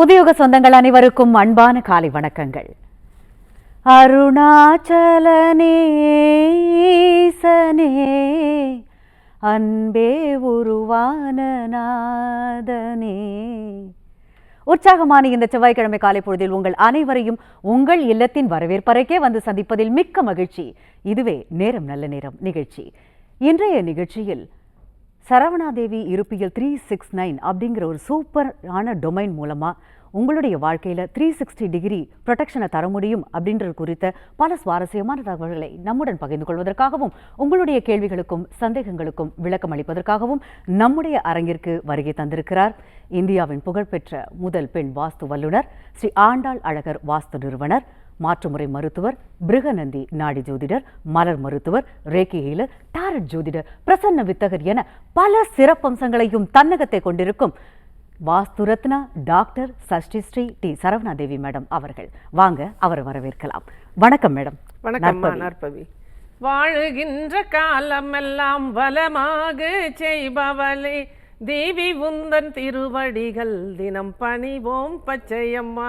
புதியுக சொந்தங்கள் அனைவருக்கும் அன்பான காலை வணக்கங்கள். அருணாச்சலனேசனே அன்பே உருவான நாதனே உற்சாகமான இந்த செவ்வாய்க்கிழமை காலை பொழுதில் உங்கள் அனைவரையும் உங்கள் இல்லத்தின் வரவேற்பறைக்கே வந்து சந்திப்பதில் மிக்க மகிழ்ச்சி. இதுவே நேரம் நல்ல நேரம் நிகழ்ச்சி. இன்றைய நிகழ்ச்சியில் சரவணாதேவி இருப்பியல் த்ரீ சிக்ஸ் நைன் அப்படிங்கிற ஒரு சூப்பரான டொமைன் மூலமாக உங்களுடைய வாழ்க்கையில் த்ரீ சிக்ஸ்டி டிகிரி ப்ரொடெக்ஷனை தர முடியும் அப்படின்றது குறித்த பல சுவாரஸ்யமான தகவல்களை நம்முடன் பகிர்ந்து கொள்வதற்காகவும் உங்களுடைய கேள்விகளுக்கும் சந்தேகங்களுக்கும் விளக்கம் அளிப்பதற்காகவும் நம்முடைய அரங்கிற்கு வருகை தந்திருக்கிறார். இந்தியாவின் புகழ்பெற்ற முதல் பெண் வாஸ்து வல்லுனர் ஸ்ரீ ஆண்டாள் அழகர் வாஸ்து நிறுவனர் மாற்றுமுறை மருத்துவர் பிருகநந்தி நாடி ஜோதிடர் மலர் மருத்துவர் ரேக்கி ஹீலர் டாரட் ஜோதிடர் பிரசன்ன வித்தகர் என பல சிறப்பம்சங்களையும் தன்னகத்தை கொண்டிருக்கும் Vastu Ratna doctor Shashtisri D Saravanadevi madam அவர்கள். வாங்க அவரை வரவேற்கலாம். வணக்கம் மேடம். வணக்கம்மா நற்பவி. வாழுகின்ற காலமெல்லாம் வளமாக செய்பவளே தேவி உந்தன் திருவடிகள் தினம் பணிவோம் பச்சையம்மா.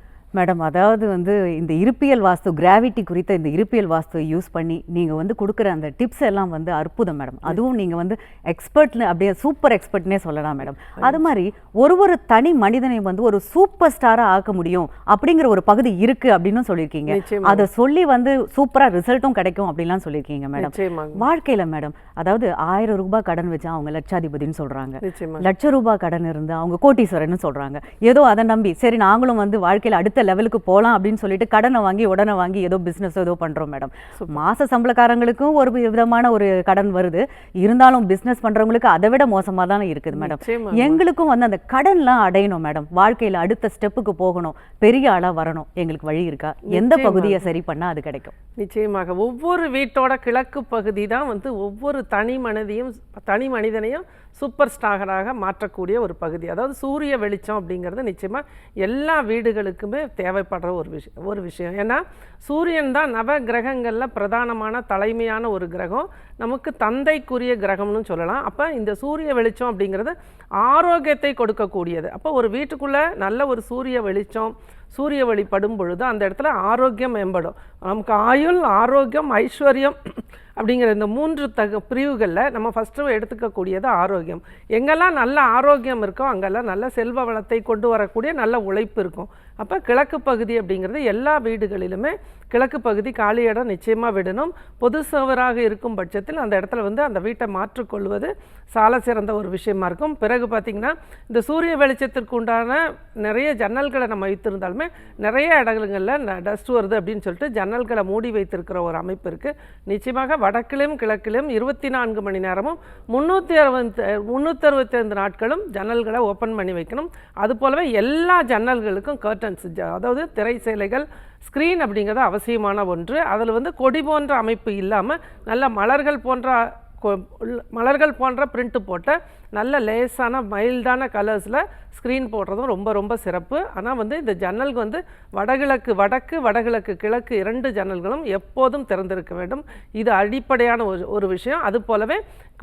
மேடம் அதாவது வந்து இந்த இருப்பியல் வாஸ்து கிராவிட்டி குறித்த இந்த இருப்பியல் வாஸ்துவை யூஸ் பண்ணி நீங்கள் வந்து கொடுக்குற அந்த டிப்ஸ் எல்லாம் வந்து அற்புதம் மேடம். அதுவும் நீங்கள் வந்து எக்ஸ்பர்ட்னு அப்படியே சூப்பர் எக்ஸ்பர்ட்னே சொல்லலாம் மேடம். அது மாதிரி ஒரு ஒரு தனி மனிதனை வந்து ஒரு சூப்பர் ஸ்டாராக ஆக்க முடியும் அப்படிங்கிற ஒரு பகுதி இருக்கு அப்படின்னு சொல்லியிருக்கீங்க. அதை சொல்லி வந்து சூப்பராக ரிசல்ட்டும் கிடைக்கும் அப்படிலாம் சொல்லியிருக்கீங்க மேடம். வாழ்க்கையில மேடம் அதாவது ஆயிரம் ரூபாய் கடன் வச்சா அவங்க லட்சாதிபதினு சொல்றாங்க. நிச்சயமா லட்ச ரூபாய் கடன் இருந்தா அவங்க கோட்டீஸ்வரன்னு சொல்றாங்க. ஏதோ அதை நம்பி சரி நாங்களும் வந்து வாழ்க்கையில அடுத்த லெவலுக்கு போலாம் அப்படின்னு சொல்லிட்டு கடனை வாங்கி உடனே வாங்கி ஏதோ பிசினஸ் ஏதோ பண்றோம் மேடம் மாச சம்பளக்காரங்களுக்கும் ஒரு விதமான ஒரு கடன் வருது. இருந்தாலும் பிசினஸ் பண்றவங்களுக்கு அதை விட மோசமா தானே இருக்குது மேடம் எங்களுக்கும் வந்து அந்த கடன்லாம் அடையணும் மேடம் வாழ்க்கையில அடுத்த ஸ்டெப்புக்கு போகணும். பெரிய ஆளா வரணும். எங்களுக்கு வழி இருக்கா? எந்த பகுதியை சரி பண்ணா அது கிடைக்கும். நிச்சயமாக. ஒவ்வொரு வீட்டோட கிழக்கு பகுதி தான் வந்து ஒவ்வொரு தனி மனிதையும் தனி மனிதனையும் சூப்பர் ஸ்டாராக மாற்றக்கூடிய ஒரு பகுதி. அதாவது சூரிய வெளிச்சம் அப்படிங்கிறது நிச்சயமாக எல்லா வீடுகளுக்குமே தேவைப்படுற ஒரு விஷயம் ஒரு விஷயம். ஏன்னா சூரியன் தான் நவ கிரகங்களில் பிரதானமான தலைமையான ஒரு கிரகம். நமக்கு தந்தைக்குரிய கிரகம்னு சொல்லலாம். அப்போ இந்த சூரிய வெளிச்சம் அப்படிங்கிறது ஆரோக்கியத்தை கொடுக்கக்கூடியது. அப்போ ஒரு வீட்டுக்குள்ளே நல்ல ஒரு சூரிய வெளிச்சம் சூரிய வெளிப்படும் பொழுது அந்த இடத்துல ஆரோக்கியம் மேம்படும். நமக்கு ஆயுள் ஆரோக்கியம் ஐஸ்வர்யம் அப்படிங்கிற இந்த மூன்று தக பிரிவுகளில் நம்ம ஃபஸ்ட்டு எடுத்துக்கக்கூடியது ஆரோக்கியம். எங்கெல்லாம் நல்ல ஆரோக்கியம் இருக்கோ அங்கெல்லாம் நல்ல செல்வ வளத்தை கொண்டு வரக்கூடிய நல்ல உழைப்பு இருக்கும். அப்போ கிழக்கு பகுதி அப்படிங்கிறது எல்லா வீடுகளிலுமே கிழக்கு பகுதி காலி இடம் நிச்சயமாக விடணும். பொது சவராக இருக்கும் பட்சத்தில் அந்த இடத்துல வந்து அந்த வீட்டை மாற்றிக்கொள்வது சால சிறந்த ஒரு விஷயமா இருக்கும். பிறகு பார்த்திங்கன்னா இந்த சூரிய வெளிச்சத்திற்கு உண்டான நிறைய ஜன்னல்களை நம்ம வைத்திருந்தாலுமே நிறைய இடங்களில் டஸ்ட் வருது அப்படின்னு சொல்லிட்டு ஜன்னல்களை மூடி வைத்திருக்கிற ஒரு அமைப்பு இருக்குது நிச்சயமாக வடக்கிலும் கிழக்கிலும் இருபத்தி நான்கு மணி நேரமும் முந்நூற்றி அறுபத்தி முந்நூற்றி அறுபத்தைந்து நாட்களும் ஜன்னல்களை ஓப்பன் பண்ணி வைக்கணும். அது போலவே எல்லா ஜன்னல்களுக்கும் கர்டன்ஸ் அதாவது திரை சேலைகள் ஸ்க்ரீன் அப்படிங்கிறது அவசியமான ஒன்று. அதில் வந்து கொடி போன்ற அமைப்பு இல்லாமல் நல்ல மலர்கள் போன்ற மலர்கள் போன்ற பிரிண்ட்டு போட்ட நல்ல லேசான மைல்டான கலர்ஸில் ஸ்க்ரீன் போடுறதும் ரொம்ப ரொம்ப சிறப்பு. ஆனால் வந்து இந்த ஜன்னலுக்கு வந்து வடகிழக்கு வடக்கு வடகிழக்கு கிழக்கு இரண்டு ஜன்னல்களும் எப்போதும் திறந்திருக்க வேண்டும். இது அடிப்படையான ஒரு ஒரு விஷயம். அது போலவே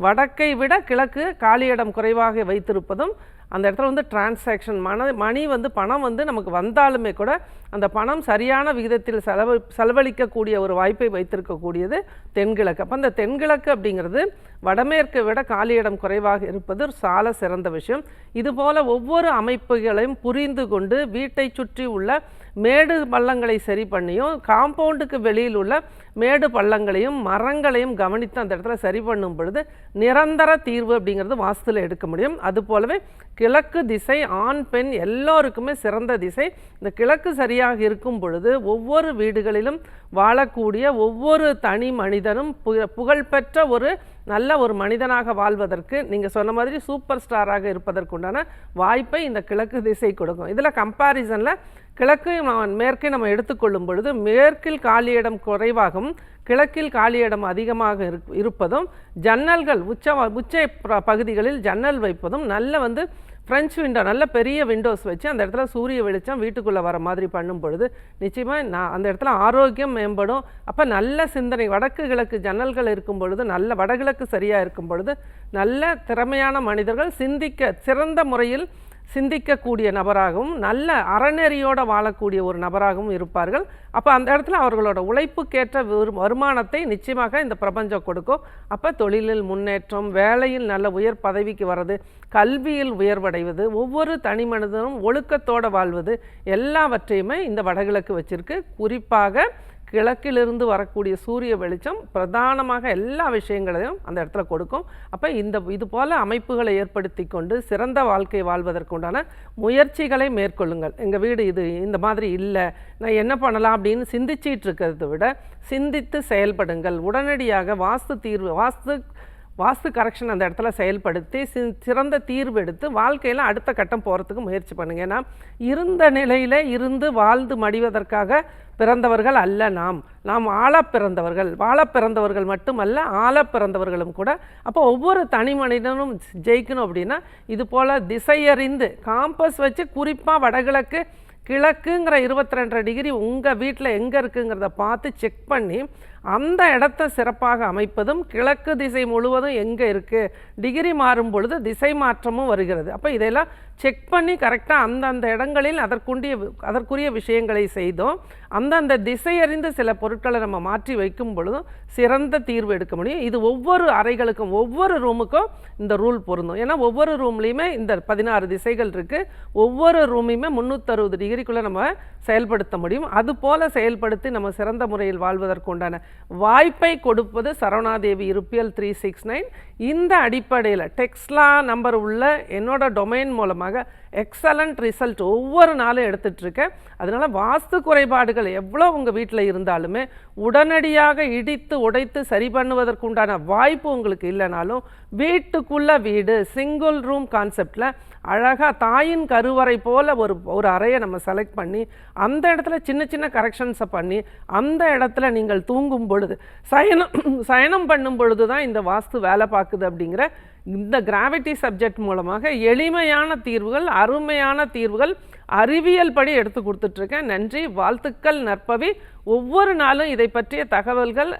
வடக்கை விட கிழக்கு காலியிடம் குறைவாக வைத்திருப்பதும் அந்த இடத்துல வந்து டிரான்சாக்ஷன் மன மணி வந்து பணம் வந்து நமக்கு வந்தாலுமே கூட அந்த பணம் சரியான விகிதத்தில் செலவு செலவழிக்கக்கூடிய ஒரு வாய்ப்பை வைத்திருக்கக்கூடியது தென்கிழக்கு. அப்போ அந்த தென்கிழக்கு அப்படிங்கிறது வடமேற்கை விட காலியிடம் குறைவாக இருப்பது ஒரு சால சிறந்த விஷயம். இதுபோல ஒவ்வொரு அமைப்புகளையும் புரிந்து கொண்டு வீட்டை சுற்றி உள்ள மேடு பள்ளங்களை சரி பண்ணியும் காம்பவுண்டுக்கு வெளியில் உள்ள மேடு பள்ளங்களையும் மரங்களையும் கவனித்து அந்த இடத்துல சரி பண்ணும் பொழுது நிரந்தர தீர்வு அப்படிங்கிறது வாஸ்துல எடுக்க முடியும். அது போலவே கிழக்கு திசை ஆண் பெண் எல்லோருக்குமே சிறந்த திசை. இந்த கிழக்கு சரியாக இருக்கும் பொழுது ஒவ்வொரு வீடுகளிலும் வாழக்கூடிய ஒவ்வொரு தனி மனிதனும் புகழ்பெற்ற ஒரு நல்ல ஒரு மனிதனாக வாழ்வதற்கு நீங்கள் சொன்ன மாதிரி சூப்பர் ஸ்டாராக இருப்பதற்குண்டான வாய்ப்பை இந்த கிழக்கு திசை கொடுக்கும். இதில் கம்பேரிசனில் கிழக்கையும் மேற்கை நம்ம எடுத்துக்கொள்ளும் பொழுது மேற்கில் காலியிடம் குறைவாகவும் குறைவாகவும் கிழக்கில் காலியிடம் இடம் அதிகமாக இருக்- இருப்பதும் ஜன்னல்கள் உச்ச உச்ச ப- பகுதிகளில் ஜன்னல் வைப்பதும் நல்ல வந்து ஃப்ரெஞ்ச் விண்டோ நல்ல பெரிய விண்டோஸ் வச்சு அந்த இடத்துல சூரிய வெளிச்சம் வீட்டுக்குள்ளே வர மாதிரி பண்ணும் பொழுது நிச்சயமாக நான் அந்த இடத்துல ஆரோக்கியம் மேம்படும். அப்போ நல்ல சிந்தனை வடக்கு கிழக்கு ஜன்னல்கள் இருக்கும் பொழுது நல்ல வடகிழக்கு சரியாக இருக்கும் பொழுது நல்ல திறமையான மனிதர்கள் சிந்திக்க சிறந்த முறையில் சிந்திக்கக்கூடிய நபராகவும் நல்ல அறநெறியோடு வாழக்கூடிய ஒரு நபராகவும் இருப்பார்கள். அப்போ அந்த இடத்துல அவர்களோட உழைப்புக்கேற்ற வருமானத்தை நிச்சயமாக இந்த பிரபஞ்சம் கொடுக்கும். அப்போ தொழிலில் முன்னேற்றம் வேலையில் நல்ல உயர் பதவிக்கு வர்றது கல்வியில் உயர்வடைவது ஒவ்வொரு தனி மனிதனும் ஒழுக்கத்தோடு வாழ்வது எல்லாவற்றையுமே இந்த வடகிழக்கு வச்சிருக்கு. குறிப்பாக கிழக்கிலிருந்து வரக்கூடிய சூரிய வெளிச்சம் பிரதானமாக எல்லா விஷயங்களையும் அந்த இடத்துல கொடுக்கும். அப்போ இந்த இது போல் அமைப்புகளை ஏற்படுத்தி கொண்டு சிறந்த வாழ்க்கை வாழ்வதற்குண்டான முயற்சிகளை மேற்கொள்ளுங்கள். எங்கள் வீடு இது இந்த மாதிரி இல்லை. நான் என்ன பண்ணலாம் அப்படின்னு சிந்திச்சிட்டு இருக்கிறத விட சிந்தித்து செயல்படுங்கள். உடனடியாக வாஸ்து தீர்வு வாஸ்து வாஸ்து கரெக்ஷன் அந்த இடத்துல செயல்படுத்தி சி- சிறந்த தீர்வு எடுத்து வாழ்க்கையில் அடுத்த கட்டம் போகிறதுக்கு முயற்சி பண்ணுங்க. ஏன்னா இருந்த நிலையில் இருந்து வாழ்ந்து மடிவதற்காக பிறந்தவர்கள் அல்ல நாம். நாம் ஆள பிறந்தவர்கள் வாழ பிறந்தவர்கள் மட்டுமல்ல ஆள பிறந்தவர்களும் கூட. அப்போ ஒவ்வொரு தனி மனிதனும் ஜெயிக்கணும் அப்படின்னா இது போல் திசையறிந்து காம்பஸ் வச்சு குறிப்பாக வடகிழக்கு கிழக்குங்கிற இருபத்தி ரெண்டரை டிகிரி உங்கள் வீட்டில் எங்கே இருக்குங்கிறத பார்த்து செக் பண்ணி அந்த இடத்த சிறப்பாக அமைப்பதும் கிழக்கு திசை முழுவதும் எங்கே இருக்குது டிகிரி மாறும் பொழுது திசை மாற்றமும் வருகிறது. அப்போ இதெல்லாம் செக் பண்ணி கரெக்டாக அந்தந்த இடங்களில் அதற்குண்டிய அதற்குரிய விஷயங்களை செய்தோம். அந்தந்த திசையறிந்து சில பொருட்களை நம்ம மாற்றி வைக்கும் பொழுதும் சிறந்த தீர்வு எடுக்க முடியும். இது ஒவ்வொரு அறைகளுக்கும் ஒவ்வொரு ரூமுக்கும் இந்த ரூல் பொருந்தும். ஏன்னா ஒவ்வொரு ரூம்லேயுமே இந்த பதினாறு திசைகள் இருக்குது ஒவ்வொரு ரூமையுமே முந்நூற்றறுபது டிகிரிக்குள்ளே நம்ம செயல்படுத்த முடியும். அதுபோல் செயல்படுத்தி நம்ம சிறந்த முறையில் வாழ்வதற்குண்டான வாய்ப்பை கொடுப்பது சரவணாதேவி இருப்பியல் த்ரீ சிக்ஸ் நைன் இந்த அடிப்படையில் டெக்ஸ்லா நம்பர் உள்ள என்னோட டொமைன் மூலமாக எக்ஸலண்ட் ரிசல்ட் ஒவ்வொரு நாளும் எடுத்துட்ருக்கேன். அதனால் அதனால வாஸ்து குறைபாடுகள் எவ்வளோ உங்கள் வீட்டில் இருந்தாலுமே உடனடியாக இடித்து உடைத்து சரி பண்ணுவதற்குண்டான வாய்ப்பு உங்களுக்கு இல்லைனாலும் வீட்டுக்குள்ள வீடு சிங்கிள் ரூம் கான்செப்டில் அழகாக தாயின் கருவறை போல ஒரு ஒரு அறையை நம்ம செலக்ட் பண்ணி அந்த இடத்துல சின்ன சின்ன கரெக்ஷன்ஸை பண்ணி அந்த இடத்துல நீங்கள் தூங்கும் பொழுது சயனம் சயனம் பண்ணும் பொழுது தான் இந்த வாஸ்து வேலை பார்க்குது அப்படிங்கிற இந்த கிராவிட்டி சப்ஜெக்ட் மூலமாக எளிமையான தீர்வுகள் அருமையான தீர்வுகள் அறிவியல் படி எடுத்து கொடுத்துட்ருக்கேன். நன்றி வாழ்த்துக்கள் நற்பவி. ஒவ்வொரு நாளும் இதை பற்றிய தகவல்கள்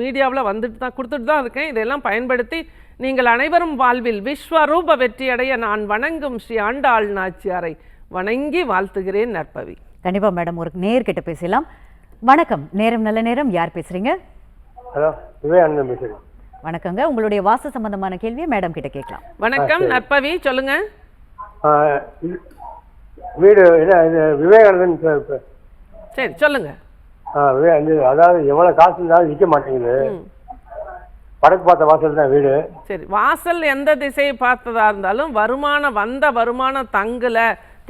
மீடியாவில் வந்துட்டு தான் கொடுத்துட்டு தான் இருக்கேன். இதெல்லாம் பயன்படுத்தி நீங்கள் அனைவரும் வாழ்வில் விஸ்வரூப வெற்றியடைய நான் வணங்கும் ஸ்ரீ ஆண்டாள் நாச்சியாரை வணங்கி வாழ்த்துகிறேன் நற்பவி. கண்டிப்பா மேடம் ஒரு நேர்கிட்ட பேசலாம். வணக்கம். நேரம் நல்ல நேரம். யார் பேசுறீங்க? ஹலோ விவேகானந்தம் பேசுகிறேன் வணக்கங்க. உங்களுடைய வாஸ்து சம்பந்தமான கேள்வியை மேடம் கிட்ட கேட்கலாம். வணக்கம். நற்பவி சொல்லுங்க. வீடு விவேகானந்தன் சரி சொல்லுங்க. அதாவது எவ்வளோ காசு இருந்தாலும் விற்க மாட்டேங்குது. வடக்கு பார்த்த வாசல் தான் வீடு. சரி வாசல் எந்த திசையை பார்த்ததா இருந்தாலும் வருமானம் வந்த வருமானம் தங்கல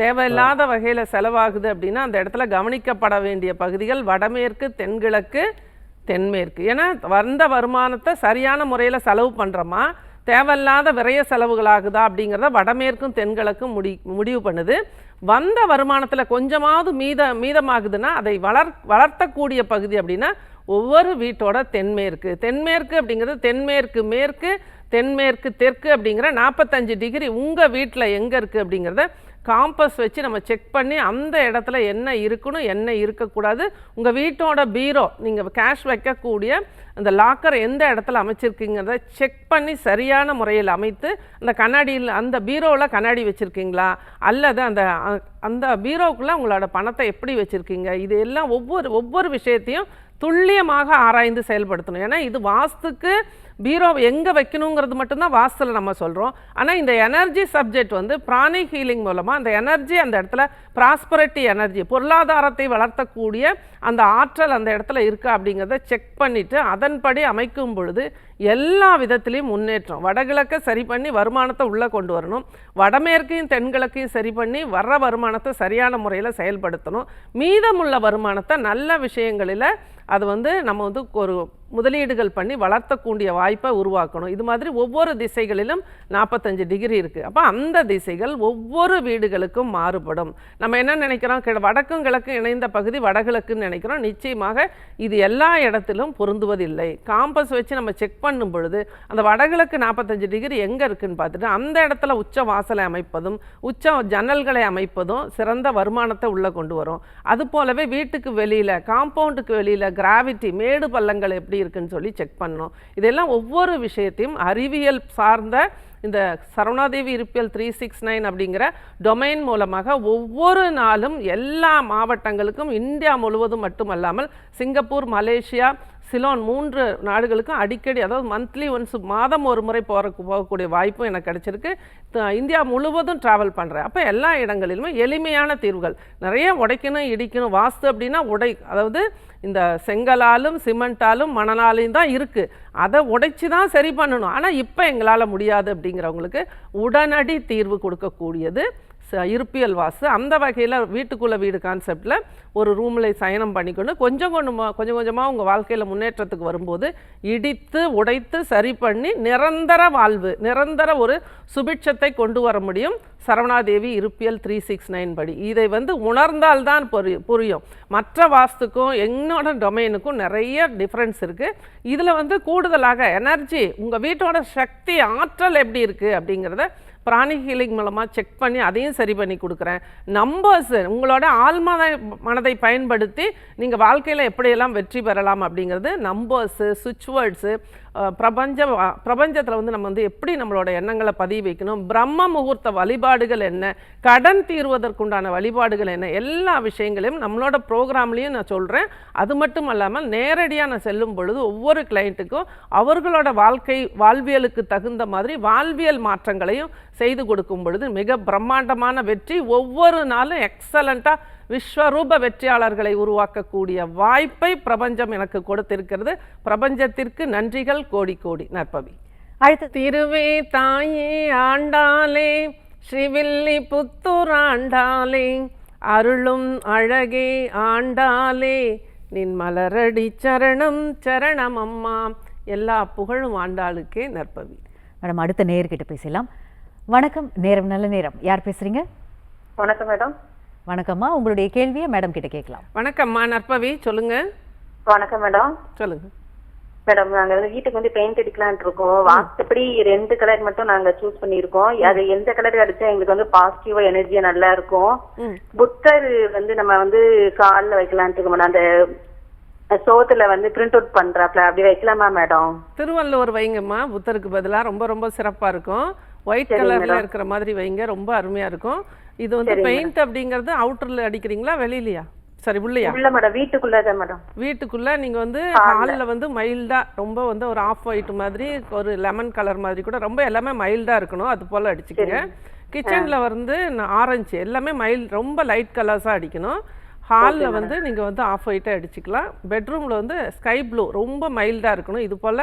தேவையில்லாத வகையில செலவாகுது அப்படின்னா அந்த இடத்துல கவனிக்கப்பட வேண்டிய பகுதிகள் வடமேற்கு தென்கிழக்கு தென்மேற்கு. ஏன்னா வந்த வருமானத்தை சரியான முறையில் செலவு பண்ணுறோமா தேவையில்லாத விரய செலவுகளாகுதா அப்படிங்கிறத வடமேற்கும் தென்கிழக்கும் முடி முடிவு பண்ணுது. வந்த வருமானத்தில் கொஞ்சமாவது மீத மீதமாகுதுன்னா அதை வளர் வளர்த்தக்கூடிய பகுதி அப்படின்னா ஒவ்வொரு வீட்டோட தென்மேற்கு. தென்மேற்கு அப்படிங்கிறது தென்மேற்கு மேற்கு தென்மேற்கு தெற்கு அப்படிங்கிற நாற்பத்தஞ்சு டிகிரி உங்கள் வீட்டில் எங்கே இருக்குது அப்படிங்கிறத காம்பஸ் வச்சு நம்ம செக் பண்ணி அந்த இடத்துல என்ன இருக்கணும் என்ன இருக்கக்கூடாது. உங்கள் வீட்டோட பீரோ நீங்கள் கேஷ் வைக்கக்கூடிய அந்த லாக்கர் எந்த இடத்துல அமைச்சிருக்கீங்கிறத செக் பண்ணி சரியான முறையில் அமைத்து அந்த கண்ணாடியில் அந்த பீரோவில் கண்ணாடி வச்சுருக்கீங்களா? அல்லது அந்த அந்த பீரோவுக்குள்ளே உங்களோட பணத்தை எப்படி வச்சுருக்கீங்க? இது எல்லாம் ஒவ்வொரு ஒவ்வொரு விஷயத்தையும் துல்லியமாக ஆராய்ந்து செயல்படுத்தணும். ஏன்னா இது வாஸ்துக்கு பீரோ எங்கே வைக்கணுங்கிறது மட்டும்தான் வாசலில் நம்ம சொல்கிறோம் ஆனால் இந்த எனர்ஜி சப்ஜெக்ட் வந்து பிராணி ஹீலிங் மூலமாக அந்த எனர்ஜி அந்த இடத்துல ப்ராஸ்பரிட்டி எனர்ஜி பொருளாதாரத்தை வளர்த்தக்கூடிய அந்த ஆற்றல் அந்த இடத்துல இருக்கா அப்படிங்கிறத செக் பண்ணிவிட்டு அதன்படி அமைக்கும் பொழுது எல்லா விதத்திலையும் முன்னேற்றம். வடகிழக்கை சரி பண்ணி வருமானத்தை உள்ளே கொண்டு வரணும். வடமேற்கையும் தென்கிழக்கையும் சரி பண்ணி வர்ற வருமானத்தை சரியான முறையில் செயல்படுத்தணும். மீதமுள்ள வருமானத்தை நல்ல விஷயங்களில் அது வந்து நம்ம வந்து ஒரு முதலீடுகள் பண்ணி வளர்த்தக்கூடிய வாய்ப்பை உருவாக்கணும். இது மாதிரி ஒவ்வொரு திசைகளிலும் நாற்பத்தஞ்சு டிகிரி இருக்குது அப்போ அந்த திசைகள் ஒவ்வொரு வீடுகளுக்கும் மாறுபடும். நம்ம என்ன நினைக்கிறோம்? கிழ- வடக்கும் கிழக்கும் இணைந்த பகுதி வடகிழக்குன்னு நினைக்கிறோம். நிச்சயமாக இது எல்லா இடத்திலும் பொருந்துவதில்லை. காம்பஸ் வச்சு நம்ம செக் பண்ணும் பொழுது அந்த வடகிழக்கு நாற்பத்தஞ்சு டிகிரி எங்கே இருக்குன்னு பார்த்துட்டு அந்த இடத்துல உச்ச வாசலை அமைப்பதும் உச்ச ஜன்னல்களை அமைப்பதும் சிறந்த வருமானத்தை உள்ளே கொண்டு வரும். அது போலவே வீட்டுக்கு வெளியில் காம்பவுண்டுக்கு வெளியில் கிராவிட்டி மேடு பள்ளங்கள் எப்படி இருக்குன்னு சொல்லி செக் பண்ணணும். இதெல்லாம் ஒவ்வொரு விஷயத்தையும் அறிவியல் சார்ந்த இந்த சரவணாதேவி இருப்பியல் த்ரீ சிக்ஸ் நைன் அப்படிங்கிற டொமைன் மூலமாக ஒவ்வொரு நாளும் எல்லா மாவட்டங்களுக்கும் இந்தியா முழுவதும் மட்டுமல்லாமல் சிங்கப்பூர் மலேசியா சிலோன் மூன்று நாடுகளுக்கும் அடிக்கடி அதாவது மந்த்லி ஒன்ஸ் மாதம் ஒரு முறை போகிற போகக்கூடிய வாய்ப்பும் எனக்கு கிடச்சிருக்கு. இந்தியா முழுவதும் ட்ராவல் பண்ணுறேன் அப்போ எல்லா இடங்களிலுமே எளிமையான தீர்வுகள். நிறைய உடைக்கணும் இடிக்கணும் வாஸ்து அப்படின்னா உடை. அதாவது இந்த செங்கலாலும் சிமெண்ட்டாலும் மணலாலையும் தான் இருக்குது அதை உடைச்சி தான் சரி பண்ணணும். ஆனால் இப்போ எங்களால் முடியாது அப்படிங்கிறவங்களுக்கு உடனடி தீர்வு கொடுக்கக்கூடியது இருப்பியல் வாசு. அந்த வகையில் வீட்டுக்குள்ளே வீடு கான்செப்டில் ஒரு ரூமில் சயனம் பண்ணிக்கொண்டு கொஞ்சம் கொஞ்சமாக கொஞ்சம் கொஞ்சமாக உங்கள் வாழ்க்கையில் முன்னேற்றத்துக்கு வரும்போது இடித்து உடைத்து சரி பண்ணி நிரந்தர வாழ்வு நிரந்தர ஒரு சுபிட்சத்தை கொண்டு வர முடியும். சரவணாதேவி இருப்பியல் த்ரீ சிக்ஸ் நைன் படி. இதை வந்து உணர்ந்தால்தான் புரி- புரியும். மற்ற வாஸ்துக்கும் என்னோட டொமைனுக்கும் நிறைய டிஃப்ரென்ஸ் இருக்குது இதில் வந்து கூடுதலாக எனர்ஜி உங்கள் வீட்டோட சக்தி ஆற்றல் எப்படி இருக்குது அப்படிங்கிறத பிராணி ஹீலிங் மூலமாக செக் பண்ணி அதையும் சரி பண்ணி கொடுக்குறேன். நம்பர்ஸ் உங்களோட ஆழ்மன மனதை பயன்படுத்தி நீங்கள் வாழ்க்கையில் எப்படியெல்லாம் வெற்றி பெறலாம் அப்படிங்கிறது நம்பர்ஸு சுவிட்ச் வேர்ட்ஸு பிரபஞ்ச பிரபஞ்சத்தில் வந்து நம்ம வந்து எப்படி நம்மளோட எண்ணங்களை பதிவு வைக்கணும் பிரம்ம முகூர்த்த வழிபாடுகள் என்ன கடன் தீர்வதற்குண்டான வழிபாடுகள் என்ன எல்லா விஷயங்களையும் நம்மளோட ப்ரோக்ராம்லேயும் நான் சொல்கிறேன் அது மட்டும் இல்லாமல் நேரடியாக நான் செல்லும் பொழுது ஒவ்வொரு கிளைண்ட்டுக்கும் அவர்களோட வாழ்க்கை வாழ்வியலுக்கு தகுந்த மாதிரி வாழ்வியல் மாற்றங்களையும் செய்து கொடுக்கும் பொழுது மிக பிரம்மாண்டமான வெற்றி. ஒவ்வொரு நாளும் எக்ஸலண்ட்டாக விஸ்வரூப வெற்றியாளர்களை உருவாக்கக்கூடிய வாய்ப்பை பிரபஞ்சம் எனக்கு கொடுத்திருக்கிறது. பிரபஞ்சத்திற்கு நன்றிகள் கோடி கோடி. நற்பவி. அடுத்து திருவே தாயே ஆண்டாளே ஸ்ரீவில்லி புத்தூர் ஆண்டாளே அருளும் அழகே ஆண்டாளே நின் மலரடி சரணம் சரணம் அம்மா. எல்லா புகழும் ஆண்டாளுக்கே நற்பவி. மேடம் அடுத்த நேர்கிட்ட பேசலாம். வணக்கம் நேரம் நல்ல நேரம். யார் பேசுறீங்க? வணக்கம் மேடம். வணக்கம்மா. உங்களுடைய கேள்வியை மேடம் கிட்ட கேட்கலாம். வணக்கம்மா. நற்பவி சொல்லுங்க. வணக்கம் மேடம் சொல்லுங்க. மேடம் நாங்க வந்து வீட்டுக்கு வந்து பெயிண்ட் அடிக்கலாம்னு இருக்கோம். வாஸ்துப்படி ரெண்டு கலர் மட்டும் நாங்க சூஸ் பண்ணியிருக்கோம். அது எந்த கலர் அடிச்சா எங்களுக்கு வந்து பாசிட்டிவா எனர்ஜியா நல்லா இருக்கும். புத்தர் வந்து நம்ம வந்து கால்ல வைக்கலாம்னு இருக்கோம் அந்த சோத்துல வந்து பிரிண்ட் அவுட் பண்றாப்ல அப்படி வைக்கலாமா மேடம் திருவள்ளுவர் வைங்கம்மா. புத்தருக்கு பதிலாக ரொம்ப ரொம்ப சிறப்பாக இருக்கும். ஒயிட் கலரில் இருக்கிற மாதிரி வைங்க. ரொம்ப அருமையா இருக்கும். இது வந்து பெயிண்ட் அப்படிங்கிறது அவுட்டரில் அடிக்கிறீங்களா வெளியிலயா சரி உள்ளையா? உள்ள மேடம் வீட்டுக்குள்ளதான் மேடம் வீட்டுக்குள்ள நீங்க வந்து ஹாலில் வந்து மைல்டா ரொம்ப வந்து ஒரு ஆஃப் ஒயிட் மாதிரி ஒரு லெமன் கலர் மாதிரி கூட ரொம்ப எல்லாமே மைல்டா இருக்கணும் அது போல அடிச்சுக்கங்க. கிச்சன்ல வந்து ஆரஞ்சு எல்லாமே மைல்ட் ரொம்ப லைட் கலர்ஸா அடிக்கணும். ஹாலில் வந்து நீங்க வந்து ஆஃப் ஒயிட்டாக அடிச்சுக்கலாம். பெட்ரூம்ல வந்து ஸ்கை ப்ளூ ரொம்ப மைல்டா இருக்கணும் இது போல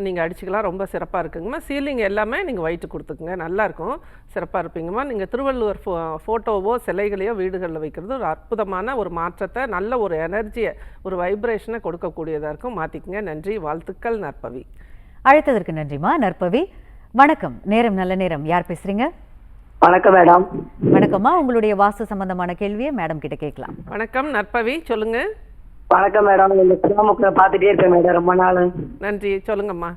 நீங்க அடிச்சுக்கலாம் ரொம்ப சிறப்பா இருக்குங்கம்மா. சீலிங் எல்லாமே நீங்க ஒயிட் கொடுத்துக்குங்க. நல்லா இருக்கும் சிறப்பா இருப்பீங்கம்மா. நீங்க திருவள்ளுவர் ஃபோ ஃபோட்டோவோ சிலைகளையோ வீடுகளில் வைக்கிறது ஒரு அற்புதமான ஒரு மாற்றத்தை நல்ல ஒரு எனர்ஜியை ஒரு வைப்ரேஷனை கொடுக்கக்கூடியதா இருக்கும். மாத்திக்கங்க. நன்றி. வாழ்த்துக்கள் நற்பவி. அழைத்ததற்கு நன்றிம்மா. நற்பவி வணக்கம். நேரம் நல்ல நேரம். யார் பேசுறீங்க? வணக்கம் மேடம். வணக்கம்மா. உங்களுடைய வாஸ்து சம்பந்தமான கேள்வியை மேடம் கிட்ட கேட்கலாம். வணக்கம் நற்பவி. சொல்லுங்க. வணக்கம் மேடம் இந்த சிரமக்குள்ள பார்த்துட்டே இருப்பேன் மேடம் ரொம்ப நாள். நன்றி. சொல்லுங்கம்மா.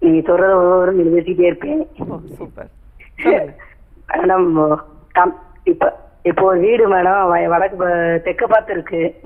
நீங்க சொல்றத ஒவ்வொரு நிறுத்திட்டே இருப்பேன். ஓ சூப்பர். மேடம் கம்- இப்ப இப்போ ஒரு வீடு மேடம் வடக்கு தெற்கு பார்த்து இருக்கு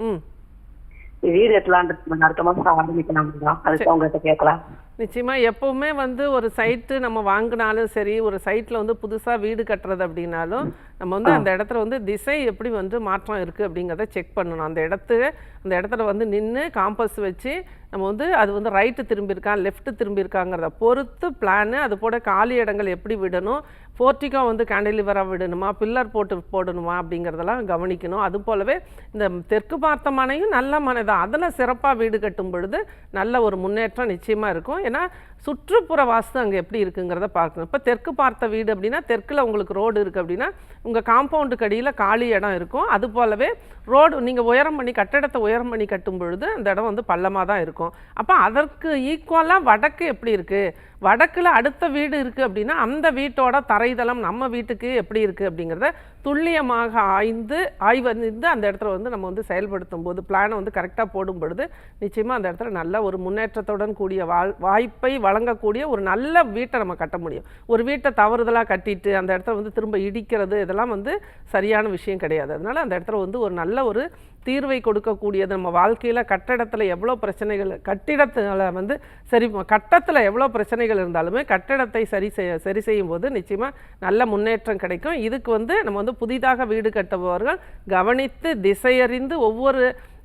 வீடு எத்தலான் அடுத்த மாசம் ஆரம்பிக்கலாம் அதுக்கு உங்ககிட்ட கேட்கலாம். நிச்சயமா எப்பவுமே வந்து ஒரு சைட்டு நம்ம வாங்கினாலும் சரி ஒரு சைட்ல வந்து புதுசா வீடு கட்டுறது அப்படின்னாலும் நம்ம வந்து அந்த இடத்துல வந்து திசை எப்படி வந்து மாற்றம் இருக்கு அப்படிங்கிறத செக் பண்ணணும். அந்த இடத்து அந்த இடத்துல வந்து நின்று காம்பஸ் வச்சு நம்ம வந்து அது வந்து ரைட்டு திரும்பியிருக்கா லெஃப்ட் திரும்பியிருக்காங்கிறத பொறுத்து பிளானு அது போல காலி இடங்கள் எப்படி விடணும் ஃபோர்ட்டிக்கோ வந்து கேண்டிலிவராக விடணுமா? பில்லர் போட்டு போடணுமா? அப்படிங்கிறதெல்லாம் கவனிக்கணும். அது போலவே இந்த தெற்கு பார்த்த மனையும் நல்ல மனை தான். அதில் சிறப்பாக வீடு கட்டும் பொழுது நல்ல ஒரு முன்னேற்றம் நிச்சயமாக இருக்கும். ஏன்னா சுற்றுப்புற வாஸ்து அங்கே எப்படி இருக்குங்கிறத பார்க்கணும். இப்போ தெற்கு பார்த்த வீடு அப்படின்னா தெற்கில் உங்களுக்கு ரோடு இருக்குது அப்படின்னா உங்கள் காம்பவுண்டுக்கு அடியில் காலி இடம் இருக்கும். அது போலவே ரோடு நீங்கள் உயரம் பண்ணி கட்டடத்தை உயரம் பண்ணி கட்டும் பொழுது அந்த இடம் வந்து பள்ளமாக தான் இருக்கும். அப்போ அதற்கு ஈக்குவலாக வடக்கு எப்படி இருக்குது வடக்கில் அடுத்த வீடு இருக்குது அப்படின்னா அந்த வீட்டோட தரைதளம் நம்ம வீட்டுக்கு எப்படி இருக்குது அப்படிங்கிறத துல்லியமாக ஆய்ந்து ஆய்வறிந்து அந்த இடத்துல வந்து நம்ம வந்து செயல்படுத்தும் போது பிளானை வந்து கரெக்டாக போடும் பொழுது நிச்சயமாக அந்த இடத்துல நல்ல ஒரு முன்னேற்றத்துடன் கூடிய வாழ் வாய்ப்பை வழங்கக்கூடிய ஒரு நல்ல வீட்டை நம்ம கட்ட முடியும். ஒரு வீட்டை தவறுதலாக கட்டிட்டு அந்த இடத்துல வந்து திரும்ப இடிக்கிறது இதெல்லாம் வந்து சரியான விஷயம் கிடையாது. அதனால அந்த இடத்துல வந்து ஒரு நல்ல ஒரு தீர்வை கொடுக்கக்கூடியது. நம்ம வாழ்க்கையில் கட்டடத்தில் எவ்வளோ பிரச்சனைகள் கட்டிடத்தில் வந்து சரி கட்டத்தில் எவ்வளோ பிரச்சனைகள் இருந்தாலுமே கட்டடத்தை சரி செய்ய சரி செய்யும் போது நிச்சயமாக நல்ல முன்னேற்றம் கிடைக்கும். இதுக்கு வந்து நம்ம வந்து புதிதாக வீடு கட்டுபவர்கள் கவனித்து திசையறிந்து ஒவ்வொரு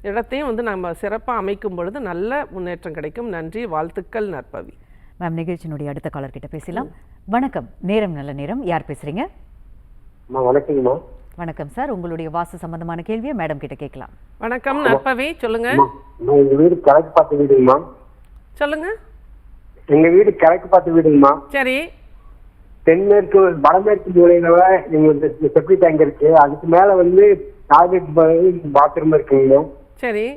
இடத்தையும் வந்து நம்ம சிறப்பாக அமைக்கும் பொழுது நல்ல முன்னேற்றம் கிடைக்கும். நன்றி வாழ்த்துக்கள் நற்பவி. மேம் நிகழ்ச்சியினுடைய அடுத்த காலர் கிட்ட பேசலாம். வணக்கம் நேரம் நல்ல நேரம். யார் பேசுறீங்க? அம்மா வணக்கங்கம்மா. வணக்கம் சார். உங்களுடைய வாஸ்து சம்பந்தமான கேள்வியை மேடம் கிட்ட கேட்கலாம். வணக்கம் நற்பவி சொல்லுங்க. அம்மா, எங்க வீடு கிழக்கு பார்த்த வீடுங்கம்மா. சொல்லுங்க. எங்க வீடு கிழக்கு பார்த்த வீடுங்கம்மா. சரி. தென்மேற்கு வடமேற்கு மூலையில எங்க செப்டி டேங்க் இருக்கு. அதுக்கு மேல வந்து டாய்லெட் பாத்ரூம் இருக்குங்க சரி.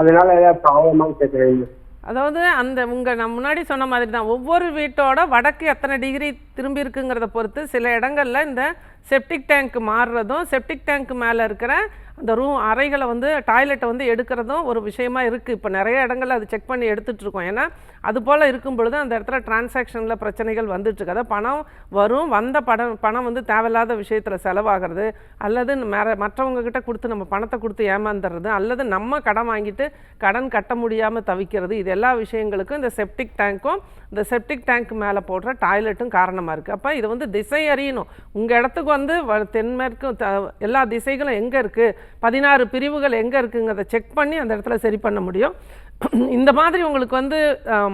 அதனால ஏதாவது ப்ராப்ளமா கேட்குறேங்க அதாவது அந்த உங்கள் நான் முன்னாடி சொன்ன மாதிரி தான் ஒவ்வொரு வீட்டோட வடக்கு எத்தனை டிகிரி திரும்பி இருக்குங்கிறத பொறுத்து சில இடங்களில் இந்த செப்டிக் டேங்க் மாறுறதும் செப்டிக் டேங்க் மேலே இருக்கிற அந்த ரூம் அறைகளை வந்து டாய்லெட்டை வந்து எடுக்கிறதும் ஒரு விஷயமா இருக்குது இப்போ நிறைய இடங்களில் அது செக் பண்ணி எடுத்துகிட்ருக்கோம் ஏன்னா அது போல் இருக்கும் பொழுது அந்த இடத்துல டிரான்சாக்ஷனில் பிரச்சனைகள் வந்துட்டுருக்கு அதாவது பணம் வரும் வந்த பணம் பணம் வந்து தேவையில்லாத விஷயத்தில் செலவாகிறது அல்லது மேற மற்றவங்கக்கிட்ட கொடுத்து நம்ம பணத்தை கொடுத்து ஏமாந்துடுறது அல்லது நம்ம கடன் வாங்கிட்டு கடன் கட்ட முடியாமல் தவிக்கிறது இது எல்லா விஷயங்களுக்கும் இந்த செப்டிக் டேங்க்கும் இந்த செப்டிக் டேங்க் மேலே போடுற டாய்லெட்டும் காரணமாக இருக்குது அப்போ இது வந்து திசை அறியணும். உங்கள் இடத்துக்கு வந்து வ- தென்மேற்கும் த- எல்லா திசைகளும் எங்கே இருக்குது பதினாறு பிரிவுகள் எங்கே இருக்குங்கிறத செக் பண்ணி அந்த இடத்துல சரி பண்ண முடியும். இந்த மாதிரி உங்களுக்கு வந்து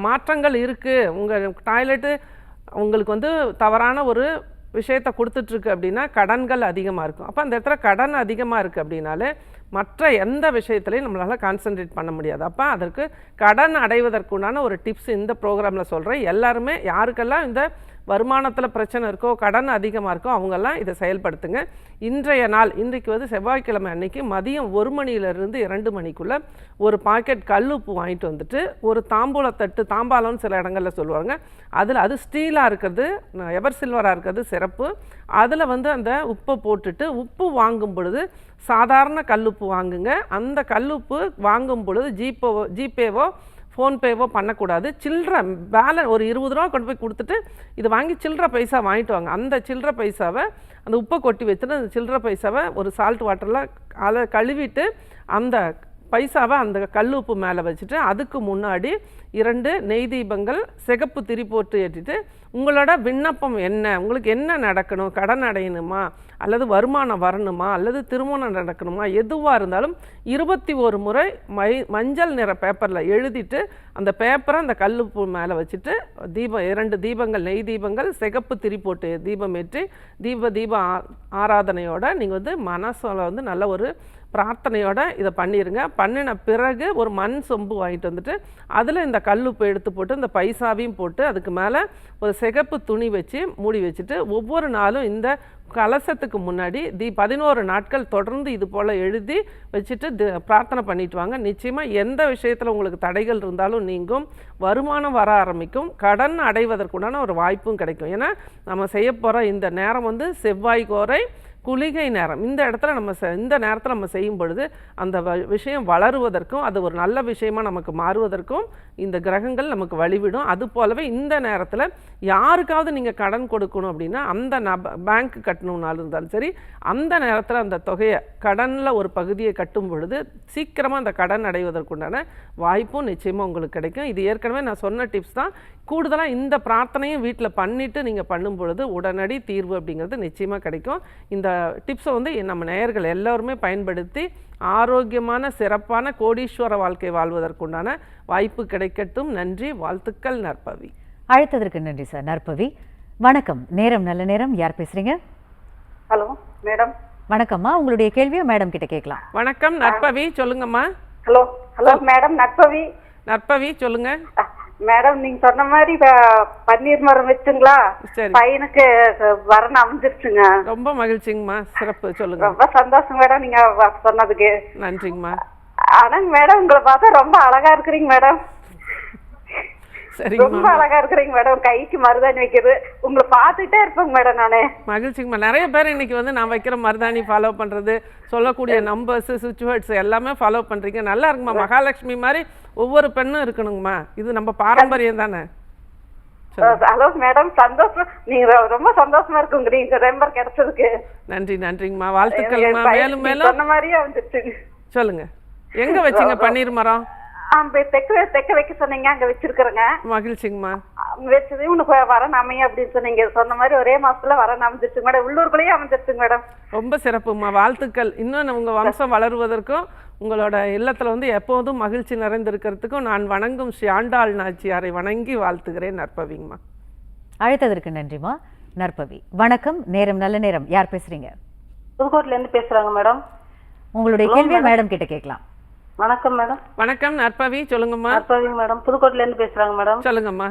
மாற்றங்கள் இருக்குது உங்கள் டாய்லெட்டு உங்களுக்கு வந்து தவறான ஒரு விஷயத்தை கொடுத்துட்ருக்கு அப்படின்னா கடன்கள் அதிகமாக இருக்கும். அப்போ அந்த இடத்துல கடன் அதிகமாக இருக்குது அப்படின்னாலே மற்ற எந்த விஷயத்துலையும் நம்மளால் கான்சென்ட்ரேட் பண்ண முடியாது. அப்போ அதற்கு கடன் அடைவதற்குண்டான ஒரு டிப்ஸ் இந்த ப்ரோக்ராமில் சொல்கிறேன் எல்லாருமே யாருக்கெல்லாம் இந்த வருமானத்தில் பிரச்சனை இருக்கோ கடன் அதிகமாக இருக்கோ அவங்கெல்லாம் இதை செயல்படுத்துங்க. இன்றைய நாள் இன்றைக்கு வந்து செவ்வாய்க்கிழமை அன்னைக்கு மதியம் ஒரு மணியிலிருந்து இரண்டு மணிக்குள்ளே ஒரு பாக்கெட் கல்லுப்பு வாங்கிட்டு வந்துட்டு ஒரு தாம்பூலத்தட்டு தாம்பாலம்னு சில இடங்களில் சொல்லுவாங்க. அதில் அது ஸ்டீலாக இருக்கிறது எவர் சில்வராக இருக்கிறது சிறப்பு. அதில் வந்து அந்த உப்பை போட்டுட்டு உப்பு வாங்கும் பொழுது சாதாரண கல்லுப்பு வாங்குங்க. அந்த கல்லுப்பு வாங்கும் பொழுது ஜிபேவோ ஜிபேவோ ஃபோன்பேவோ பண்ணக்கூடாது. சில்லற பேலன் ஒரு இருபது ரூபா கொண்டு போய் கொடுத்துட்டு இது வாங்கி சில்லற பைசா வாங்கிட்டு வாங்க. அந்த சில்லற பைசாவை அந்த உப்பை கொட்டி வச்சுட்டு அந்த சில்லற பைசாவை ஒரு சால்ட் வாட்டரில் அதை கழுவிட்டு அந்த பைசாவை அந்த கல் உப்பு மேலே வச்சுட்டு அதுக்கு முன்னாடி இரண்டு நெய் தீபங்கள் சிகப்பு திரி போட்டு ஏற்றிட்டு உங்களோட விண்ணப்பம் என்ன? உங்களுக்கு என்ன நடக்கணும்? கடன் அடையணுமா? அல்லது வருமானம் வரணுமா? அல்லது திருமணம் நடக்கணுமா? எதுவாக இருந்தாலும் இருபத்தி ஒரு முறை மை மஞ்சள் நிற பேப்பரில் எழுதிட்டு அந்த பேப்பரை அந்த கல்லுப்பு மேலே வச்சுட்டு தீபம் இரண்டு தீபங்கள் நெய் தீபங்கள் சிகப்பு திரி போட்டு தீபம் ஏற்றி தீப தீப ஆ- ஆராதனையோடு நீங்கள் வந்து மனசில் வந்து நல்ல ஒரு பிரார்த்தனையோட இதை பண்ணிடுங்க பண்ணின பிறகு ஒரு மண் சொம்பு வாங்கிட்டு வந்துட்டு அதில் இந்த கல்லுப்பு எடுத்து போட்டு இந்த பைசாவையும் போட்டு அதுக்கு மேலே ஒரு சிகப்பு துணி வச்சு மூடி வச்சுட்டு ஒவ்வொரு நாளும் இந்த கலசத்துக்கு முன்னாடி தி பதினோரு நாட்கள் தொடர்ந்து இது போல் எழுதி வச்சுட்டு தி- பிரார்த்தனை பண்ணிட்டு வாங்க. நிச்சயமாக எந்த விஷயத்தில் உங்களுக்கு தடைகள் இருந்தாலும் நீங்கும். வருமானம் வர ஆரம்பிக்கும். கடன் அடைவதற்குண்டான ஒரு வாய்ப்பும் கிடைக்கும். ஏன்னா நம்ம செய்ய போகிற இந்த நேரம் வந்து செவ்வாய் கோரை குளிகை நேரம். இந்த இடத்துல நம்ம செ- இந்த நேரத்தில் நம்ம செய்யும் பொழுது அந்த வ- விஷயம் வளருவதற்கும் அது ஒரு நல்ல விஷயமாக நமக்கு மாறுவதற்கும் இந்த கிரகங்கள் நமக்கு வழிவிடும். அது போலவே இந்த நேரத்தில் யாருக்காவது நீங்கள் கடன் கொடுக்கணும் அப்படின்னா அந்த நப பேங்க் கட்டணும்னாலும் இருந்தாலும் சரி அந்த நேரத்தில் அந்த தொகையை கடனில் ஒரு பகுதியை கட்டும் பொழுது சீக்கிரமாக அந்த கடன் அடைவதற்குண்டான வாய்ப்பும் நிச்சயமாக உங்களுக்கு கிடைக்கும். இது ஏற்கனவே நான் சொன்ன டிப்ஸ் தான். கூடுதலாக இந்த பிரார்த்தனையும் வீட்டில் பண்ணிவிட்டு நீங்கள் பண்ணும் பொழுது உடனடி தீர்வு அப்படிங்கிறது நிச்சயமாக கிடைக்கும். இந்த டிப்ஸை வந்து நம்ம நேயர்கள் எல்லோருமே பயன்படுத்தி ஆரோக்கியமான சிறப்பான கோடீஸ்வர வாழ்க்கை வாழ்வதற்குண்டான வாய்ப்பு கிடைக்கட்டும். நன்றி. வாழ்த்துக்கள் நற்பவி. அழைத்ததற்கு நன்றி சார். நற்பவி. வணக்கம். நேரம் நல்ல நேரம். யார் பேசுறீங்க? Hello madam. வணக்கம்மா. உங்களுடைய கேள்வியை மேடம் கிட்ட கேட்கலாம். வணக்கம் நற்பவி. சொல்லுங்கம்மா. Hello hello madam. நட்பவி நற்பவி சொல்லுங்க. மேடம் நீங்க சொன்ன மாதிரி பன்னீர் மரம் வச்சுங்களா. பையனுக்கு வரன் அமைஞ்சிருச்சுங்க ரொம்ப மகிழ்ச்சிங்கம்மா சிறப்பு சொல்லுங்க ரொம்ப சந்தோஷம் மேடம் நீங்க சொன்னதுக்கு நன்றிங்கம்மா ஆனாங்க மேடம் உங்களை பார்த்தா ரொம்ப அழகா இருக்கிறீங்க மேடம் ரொம்ப அழகா இருக்கிறீங்க மேடம். கைக்கு மருதாணி வைக்கிறது. உங்களை பார்த்துட்டே இருப்பேங்க மேடம் நானு. மகிழ்ச்சிங்கம்மா நிறைய பேர் இன்னைக்கு வந்து நான் வைக்கிற மருதாணி ஃபாலோ பண்றது சொல்லக்கூடிய நம்பர்ஸ் சுவிட்ச் வேர்ட்ஸ் எல்லாமே ஃபாலோ பண்றீங்க. நல்லா இருக்குமா? மகாலட்சுமி மாதிரி ஒவ்வொரு பெண்ணும் இருக்கணுங்கம்மா இது நம்ம பாரம்பரியம் தானே. Hello madam. சந்தோஷம். நீங்க ரொம்ப சந்தோஷமா இருக்குங்க. நீங்க நம்பர் கிடைச்சதுக்கு. நன்றி நன்றிங்கம்மா வாழ்த்துக்கள்மா மேலும் மேலும். சொன்ன மாதிரியே வந்துருச்சுங்க சொல்லுங்க. எங்க வச்சீங்க பன்னீர் மரம்? தெக்க தெக்க வைக்க சொன்னீங்க அங்க வச்சிருக்கிறேங்க. மகிழ்ச்சிங்கம்மா. வச்சது உனக்கு வரன் அமைய அப்படின்னு சொன்னீங்க. சொன்ன மாதிரி ஒரே மாசத்துல வரன் அமைஞ்சிருச்சு மேடம் உள்ளூருக்குள்ளேயே அமைஞ்சிருச்சுங்க மேடம். ரொம்ப சிறப்புமா வாழ்த்துக்கள். இன்னும் உங்க வம்சம் வளருவதற்கும் உங்களோட இல்லத்துல வந்து எப்போதும் மகிழ்ச்சி நிறைந்திருக்கிறதுக்கும் நான் வணங்கும் ஸ்ரீ ஆண்டாள் நாச்சியாரை வணங்கி வாழ்த்துகிறேன் நற்பவிங்கம்மா. அழைத்ததற்கு நன்றிமா நற்பவி. வணக்கம். நேரம் நல்ல நேரம். யார் பேசுறீங்க? புதுக்கோட்ல இருந்து பேசுறாங்க மேடம். உங்களுடைய கேள்வியை மேடம் கிட்ட கேட்கலாம். வணக்கம் மேடம். வணக்கம் நற்பவி சொல்லுங்கம்மா. நற்பவி மேடம் புதுக்கோட்ல இருந்து பேசுறாங்க மேடம். சொல்லுங்கம்மா.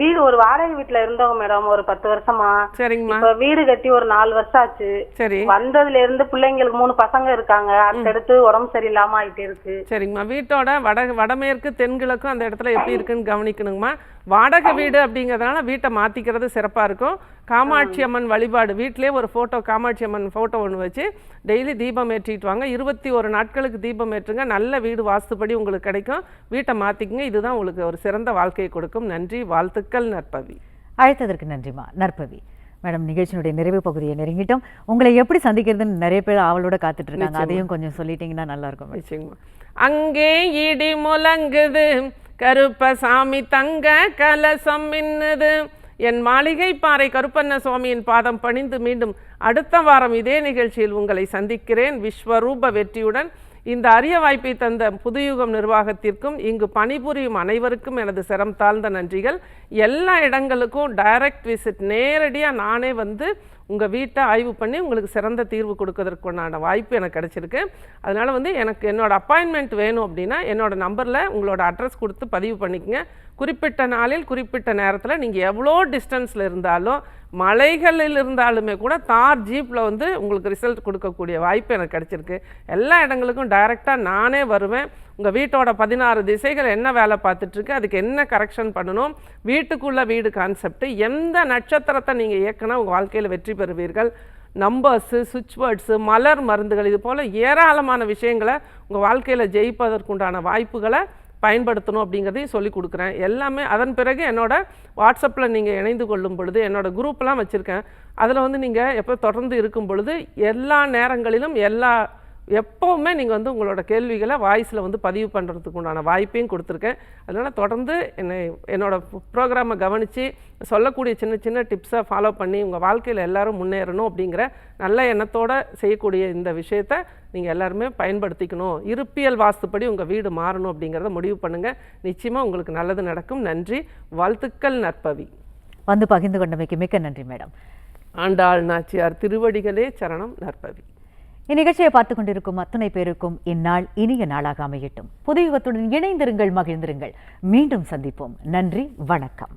வீடு ஒரு வாடகை வீட்டுல இருந்தோங்க மேடம் ஒரு பத்து வருஷமா. சரிங்கம்மா. இப்ப வீடு கட்டி ஒரு நாலு வருஷம் ஆச்சு. சரி. வந்ததுல இருந்து பிள்ளைங்களுக்கு மூணு பசங்க இருக்காங்க. அடுத்தடுத்து உடம்பு சரியில்லாம ஆயிட்டே இருக்கு. சரிங்கம்மா. வீட்டோட வட வடமேற்கு தென்கிழக்கும் அந்த இடத்துல எப்படி இருக்குன்னு கவனிக்கணுங்கம்மா. வாடகை வீடு அப்படிங்கிறதுனால வீட்டை மாற்றிக்கிறது சிறப்பாக இருக்கும். காமாட்சி அம்மன் வழிபாடு. வீட்டிலே ஒரு ஃபோட்டோ காமாட்சி அம்மன் ஃபோட்டோ ஒன்று வச்சு டெய்லி தீபம் ஏற்றிட்டு வாங்க. இருபத்தி ஒரு நாட்களுக்கு தீபம் ஏற்றுங்க. நல்ல வீடு வாஸ்துப்படி உங்களுக்கு கிடைக்கும். வீட்டை மாற்றிக்குங்க இதுதான் உங்களுக்கு ஒரு சிறந்த வாழ்க்கையை கொடுக்கும். நன்றி வாழ்த்துக்கள் நற்பவி. அழைத்ததற்கு நன்றிமா. நற்பவி. மேடம் நிகழ்ச்சியினுடைய நிறைவு பகுதியை நெருங்கிட்டோம். உங்களை எப்படி சந்திக்கிறதுன்னு நிறைய பேர் ஆவலோட காத்துட்டு இருக்காங்க. அதையும் கொஞ்சம் சொல்லிட்டீங்கன்னா நல்லா இருக்கும் அங்கே இடி முழங்குது. கருப்பசாமி தங்க கலசம் மின்னுது. என் மாளிகை பாறை கருப்பண்ண சுவாமியின் பாதம் பணிந்து மீண்டும் அடுத்த வாரம் இதே நிகழ்ச்சியில் உங்களை சந்திக்கிறேன். விஸ்வரூப வெற்றியுடன் இந்த அரிய வாய்ப்பை தந்த புதுயுகம் நிர்வாகத்திற்கும் இங்கு பணிபுரியும் அனைவருக்கும் எனது சிரம் தாழ்ந்த நன்றிகள். எல்லா இடங்களுக்கும் டைரக்ட் விசிட் நேரடியாக நானே வந்து உங்கள் வீட்டை ஆய்வு பண்ணி உங்களுக்கு சிறந்த தீர்வு கொடுக்கறதுக்குண்டான வாய்ப்பு எனக்கு கிடச்சிருக்கு. அதனால் வந்து எனக்கு என்னோடய அப்பாயின்மெண்ட் வேணும் அப்படின்னா என்னோடய நம்பரில் உங்களோட அட்ரஸ் கொடுத்து பதிவு பண்ணிக்கங்க. குறிப்பிட்ட நாளில் குறிப்பிட்ட நேரத்தில் நீங்கள் எவ்வளோ டிஸ்டன்ஸில் இருந்தாலும் மலைகளில் இருந்தாலுமே கூட தார் ஜீப்பில் வந்து உங்களுக்கு ரிசல்ட் கொடுக்கக்கூடிய வாய்ப்பு எனக்கு கிடச்சிருக்கு. எல்லா இடங்களுக்கும் டைரெக்டாக நானே வருவேன். உங்கள் வீட்டோட பதினாறு திசைகள் என்ன வேலை பார்த்துட்ருக்கு அதுக்கு என்ன கரெக்ஷன் பண்ணணும் வீட்டுக்குள்ளே வீடு கான்செப்ட் எந்த நட்சத்திரத்தை நீங்கள் இயக்கினா உங்கள் வாழ்க்கையில் வெற்றி பெறுவீர்கள்? நம்பர்ஸு சுவிட்ச் வேர்ட்ஸு மலர் மருந்துகள் இது போல் ஏராளமான விஷயங்களை உங்கள் வாழ்க்கையில் ஜெயிப்பதற்குண்டான வாய்ப்புகளை பயன்படுத்தணும் அப்படிங்கிறதையும் சொல்லி கொடுக்குறேன். எல்லாமே அதன் பிறகு என்னோட வாட்ஸ்அப்பில் நீங்கள் இணைந்து கொள்ளும் பொழுது என்னோட குரூப்லாம் வச்சுருக்கேன். அதில் வந்து நீங்கள் எப்போ தொடர்ந்து இருக்கும் பொழுது எல்லா நேரங்களிலும் எல்லா எப்போவுமே நீங்கள் வந்து உங்களோட கேள்விகளை வாய்ஸில் வந்து பதிவு பண்ணுறதுக்கு உண்டான வாய்ப்பையும் கொடுத்துருக்கேன். அதனால் தொடர்ந்து என்னை என்னோட ப்ரோக்ராமை கவனித்து சொல்லக்கூடிய சின்ன சின்ன டிப்ஸை ஃபாலோ பண்ணி உங்கள் வாழ்க்கையில் எல்லோரும் முன்னேறணும் அப்படிங்கிற நல்ல எண்ணத்தோடு செய்யக்கூடிய இந்த விஷயத்தை நீங்கள் எல்லாருமே பயன்படுத்திக்கணும். இருப்பியல் வாஸ்துப்படி உங்கள் வீடு மாறணும் அப்படிங்கிறத முடிவு பண்ணுங்கள் நிச்சயமாக உங்களுக்கு நல்லது நடக்கும். நன்றி. வாழ்த்துக்கள் நற்பவி. வந்து பகிர்ந்து கொண்டமைக்கு மிக்க நன்றி மேடம். ஆண்டாள் நாச்சியார் திருவடிகளே சரணம் நற்பவி. இந்நிகழ்ச்சியை பார்த்து கொண்டிருக்கும் அத்தனை பேருக்கும் இந்நாள் இனிய நாளாக அமையட்டும். புது யுகத்துடன் இணைந்திருங்கள் மகிழ்ந்திருங்கள். மீண்டும் சந்திப்போம். நன்றி. வணக்கம்.